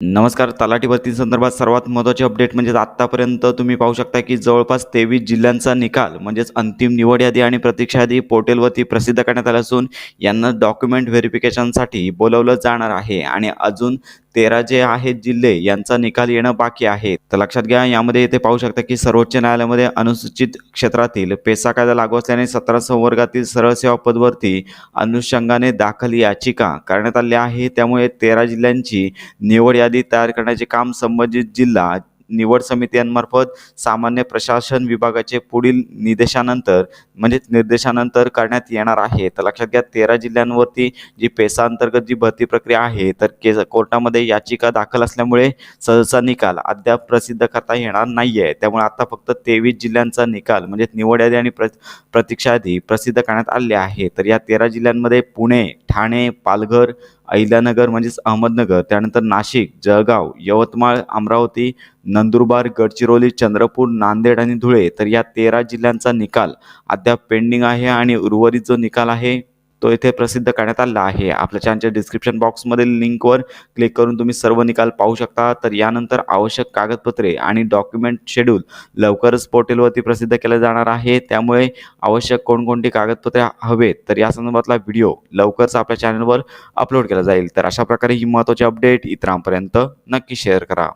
नमस्कार तलाठी भरती संदर्भात सर्वात महत्त्वाचे अपडेट म्हणजेच आत्तापर्यंत तुम्ही पाहू शकता की जवळपास तेवीस जिल्ह्यांचा निकाल म्हणजेच अंतिम निवड यादी आणि प्रतीक्षा यादी पोर्टलवरती प्रसिद्ध करण्यात आला असून यांना डॉक्युमेंट व्हेरिफिकेशनसाठी बोलवलं जाणार आहे. आणि अजून तेरा जे आहेत जिल्हे यांचा निकाल येणं बाकी आहे. तर लक्षात घ्या यामध्ये इथे पाहू शकता की सर्वोच्च न्यायालयामध्ये अनुसूचित क्षेत्रातील पेसा कायदा लागू असल्याने सतरा संवर्गातील सरळ सेवा पदवरती अनुषंगाने दाखल याचिका करण्यात आली आहे. त्यामुळे तेरा जिल्ह्यांची निवड यादी तयार करण्याचे काम संबंधित जिल्हा निवड समित्यांमार्फत सामान्य प्रशासन विभागाचे पुढील निदेशानंतर म्हणजेच निर्देशानंतर करण्यात येणार आहे. तर लक्षात घ्या तेरा जिल्ह्यांवरती जी पेसा अंतर्गत जी भरती प्रक्रिया आहे तर केस कोर्टामध्ये याचिका दाखल असल्यामुळे सहसा निकाल अद्याप प्रसिद्ध करता येणार नाही आहे त्यामुळे आता फक्त तेवीस जिल्ह्यांचा निकाल म्हणजे निवड यादी आणि प्र प्रतीक्षा यादी प्रसिद्ध करण्यात आले आहे. तर या तेरा जिल्ह्यांमध्ये पुणे ठाणे पालघर अहिल्यानगर म्हणजेच अहमदनगर त्यानंतर नाशिक जळगाव यवतमाळ अमरावती नंदुरबार गडचिरोली चंद्रपूर नांदेड आणि धुळे. तर या तेरा जिल्ह्यांचा निकाल अद्याप पेंडिंग आहे आणि उर्वरित जो निकाल आहे तो इथे प्रसिद्ध करण्यात आला आहे. आपल्या चॅनलच्या डिस्क्रिप्शन बॉक्समधील लिंकवर क्लिक करून तुम्ही सर्व निकाल पाहू शकता. तर यानंतर आवश्यक कागदपत्रे आणि डॉक्युमेंट शेड्यूल लवकरच पोर्टलवरती प्रसिद्ध केले जाणार आहे. त्यामुळे आवश्यक कोणकोणती कागदपत्रे हवेत तर या संदर्भातला व्हिडिओ लवकरच आपल्या चॅनलवर अपलोड केला जाईल. तर अशा प्रकारे ही महत्त्वाची अपडेट इतरांपर्यंत नक्की शेअर करा.